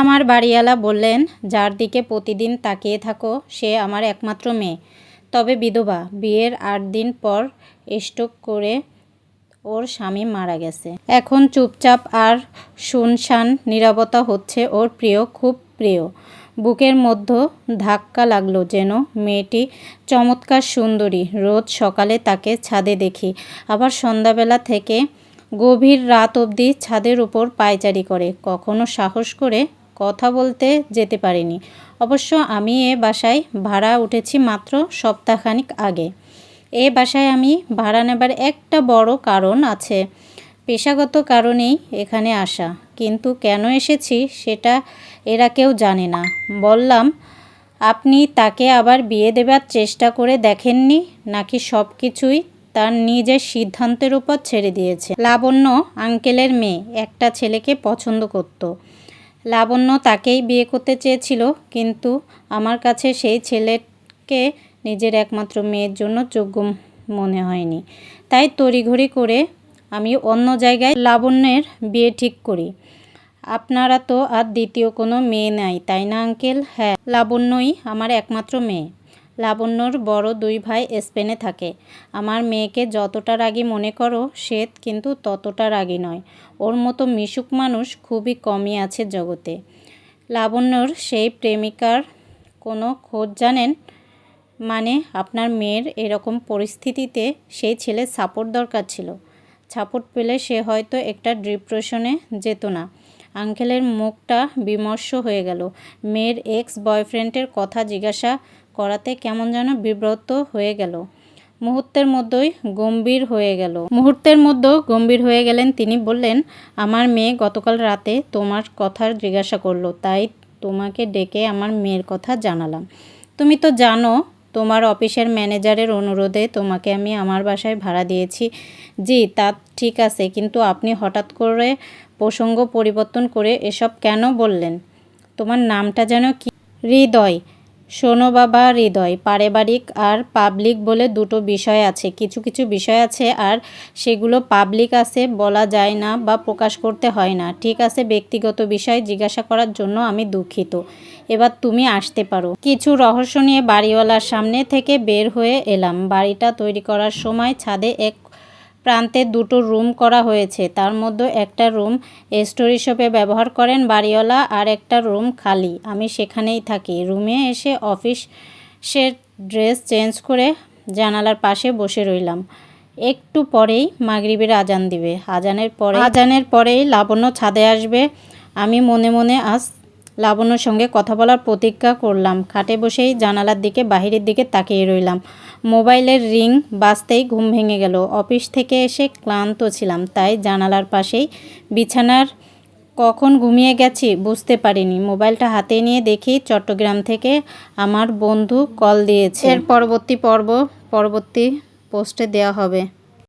আমার বাড়িওয়ালা বললেন, যার দিকে প্রতিদিন তাকিয়ে থাকো, সে আমার একমাত্র মেয়ে। তবে বিধবা, বিয়ের আট দিন পর স্টোক করে ওর স্বামী মারা গেছে। এখন চুপচাপ আর শুনশান নীরবতা হচ্ছে ওর প্রিয়, খুব প্রিয়। বুকের মধ্যে ধাক্কা লাগল যেন মেয়েটি চমৎকার সুন্দরী। রোজ সকালে তাকে ছাদে দেখি। আবার সন্ধ্যাবেলা থেকে গভীর রাত অবধি ছাদের উপর পায়চারি করে। কখনো সাহস করে কথা বলতে যেতে পারিনি। অবশ্য আমি এ বাসায় ভাড়া উঠেছি মাত্র সপ্তাহখানিক আগে। এ বাসায় আমি ভাড়া নেবার একটা বড় কারণ আছে। পেশাগত কারণেই এখানে আসা। কিন্তু কেন এসেছি সেটা এরা কেউ জানে না। বললাম, আপনি তাকে আবার বিয়ে দেবার চেষ্টা করে দেখেননি? নাকি সব কিছুই তার নিজের সিদ্ধান্তের উপর ছেড়ে দিয়েছে? লাবণ্য, আঙ্কেলের মেয়ে, একটা ছেলেকে পছন্দ করত। লাবণ্য তাকেই বিয়ে করতে চেয়েছিল, কিন্তু আমার কাছে সেই ছেলেকে নিজের একমাত্র মেয়ের জন্য যোগ্য মনে হয়নি। তাই তড়িঘড়ি করে আমি অন্য জায়গায় লাবণ্যের বিয়ে ঠিক করি। আপনারা তো আর দ্বিতীয় কোনো মেয়ে নাই, তাই না, আঙ্কেল? হ্যাঁ লাবণ্যই আমার একমাত্র মেয়ে। লাবণ্যর বড় দুই ভাই স্পেনে থাকে। আমার মেয়েকে যতটা রাগী মনে করো সে কিন্তু ততটা রাগী নয়। ওর মতো মিশুক মানুষ খুবই কমই আছে জগতে। লাবণ্যর সেই প্রেমিকার কোনো খোঁজ জানেন? মানে আপনার মেয়ের এরকম পরিস্থিতিতে সেই ছেলের সাপোর্ট দরকার ছিল। সাপোর্ট পেলে সে হয়তো একটা ডিপ্রেশনে যেত না। আঙ্কেলের মুখটা বিমর্ষ হয়ে গেল। মেয়ের এক্স বয়ফ্রেন্ডের কথা জিজ্ঞাসা করাতে কেমন যেন বিব্রত হয়ে গেল। মুহূর্তের মধ্যেই গম্ভীর হয়ে গেল। মুহূর্তের মধ্যে গম্ভীর হয়ে গেলেন তিনি, বললেন, আমার মেয়ে গতকাল রাতে তোমার কথার জিজ্ঞাসা করল, তাই তোমাকে ডেকে আমার মেয়ের কথা জানালাম। তুমি তো জানো, তোমার অফিসের ম্যানেজারের অনুরোধে তোমাকে আমি আমার বাসায় ভাড়া দিয়েছি। জি, তা ঠিক আছে, কিন্তু আপনি হঠাৎ করে প্রসঙ্গ পরিবর্তন করে এসব কেন বললেন? তোমার নামটা যেন কি? হৃদয় শোনো বাবা, হৃদয়। পারিবারিক আর পাবলিক বলে দুটো বিষয় আছে। কিছু কিছু বিষয় আছে আর সেগুলো পাবলিক আছে বলা যায় না বা প্রকাশ করতে হয় না। ঠিক আছে, ব্যক্তিগত বিষয় জিজ্ঞাসা করার জন্য আমি দুঃখিত। এবার তুমি আসতে পারো। কিছু রহস্য নিয়ে বাড়িওয়ালার সামনে থেকে বের হয়ে এলাম। বাড়িটা তৈরি করার সময় ছাদে এক প্রান্তে দুটো রুম করা হয়েছে। তার মধ্যে একটা রুম স্টোর হিসেবে ব্যবহার করেন বাড়িওয়ালা আর একটা রুম খালি। আমি সেখানেই থাকি। রুমে এসে অফিসের ড্রেস চেঞ্জ করে জানালার পাশে বসে রইলাম। একটু পরেই মাগরিবের আজান দিবে। আজানের পরে আজানের পরেই লাবণ্য ছাদে আসবে। আমি মনে মনে আজ লাবণ্যর সঙ্গে কথা বলার প্রতিজ্ঞা করলাম। খাটে বসেই জানালার দিকে, বাহিরের দিকে তাকিয়ে রইলাম। মোবাইলের রিং বাজতেই ঘুম ভেঙে গেল। অফিস থেকে এসে ক্লান্ত ছিলাম, তাই জানালার পাশেই বিছানার কখন ঘুমিয়ে গেছি বুঝতে পারিনি। মোবাইলটা হাতে নিয়ে দেখি চট্টগ্রাম থেকে আমার বন্ধু কল দিয়েছে। এর পরবর্তী পর্ব, পরবর্তী পোস্টে দেওয়া হবে।